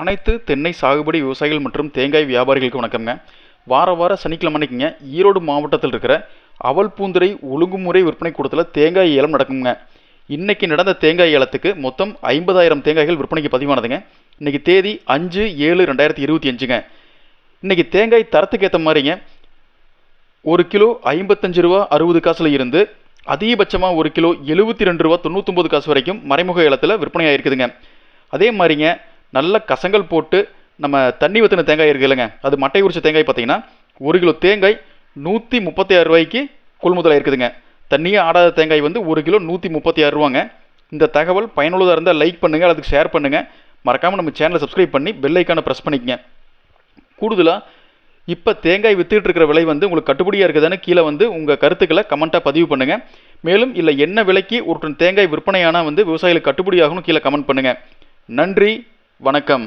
அனைத்து தென்னை சாகுபடி விவசாயிகள் மற்றும் தேங்காய் வியாபாரிகளுக்கு வணக்கம்ங்க. வார வார சனிக்கிழமை அன்னைக்குங்க ஈரோடு மாவட்டத்தில் இருக்கிற அவல்பூந்துறை ஒழுங்குமுறை விற்பனை கூடத்தில் தேங்காய் ஏலம் நடக்குங்க. இன்றைக்கி நடந்த தேங்காய் ஏலத்துக்கு மொத்தம் ஐம்பதாயிரம் தேங்காய்கள் விற்பனைக்கு பதிவானதுங்க. இன்றைக்கி தேதி அஞ்சு ஏழு ரெண்டாயிரத்தி இருபத்தி அஞ்சுங்க. இன்னைக்கு தேங்காய் தரத்துக்கு ஏற்ற மாதிரிங்க ஒரு கிலோ ஐம்பத்தஞ்சு ரூபா அறுபது காசில் இருந்து அதிகபட்சமாக ஒரு கிலோ எழுபத்தி ரெண்டு ரூபா தொண்ணூற்றொம்பது காசு வரைக்கும் மறைமுக ஏலத்தில் விற்பனை ஆகிருக்குதுங்க அதே மாதிரிங்க நல்ல கசங்கள் போட்டு நம்ம தண்ணி ஊற்றின தேங்காய் இருக்குது இல்லைங்க. அது மட்டை உரிச்ச தேங்காய் பார்த்தீங்கன்னா ஒரு கிலோ தேங்காய் நூற்றி முப்பத்தி ஆறு ரூபாய்க்கு கொள்முதலாக இருக்குதுங்க தண்ணியே ஆடாத தேங்காய் வந்து ஒரு கிலோ நூற்றி முப்பத்தி ஆறு ரூபாங்க. இந்த தகவல் பயனுள்ளதாக இருந்தால் லைக் பண்ணுங்கள் அதுக்கு ஷேர் பண்ணுங்கள் மறக்காமல் நம்ம சேனலை சப்ஸ்கிரைப் பண்ணி பெல் ஐக்கானை ப்ரெஸ் பண்ணிக்கங்க. கூடுதலாக இப்போ தேங்காய் வித்துட்டு இருக்கிற விலை வந்து உங்களுக்கு கட்டுப்படியாக இருக்குதுன்னு கீழே வந்து உங்கள் கருத்துக்களை கமெண்ட்டாக பதிவு பண்ணுங்கள் மேலும் இல்லை என்ன விலைக்கு ஒரு டன் தேங்காய் விற்பனையானால் வந்து விவசாயிகளுக்கு கட்டுப்படியாகணும் கீழே கமெண்ட் பண்ணுங்கள் நன்றி வணக்கம்.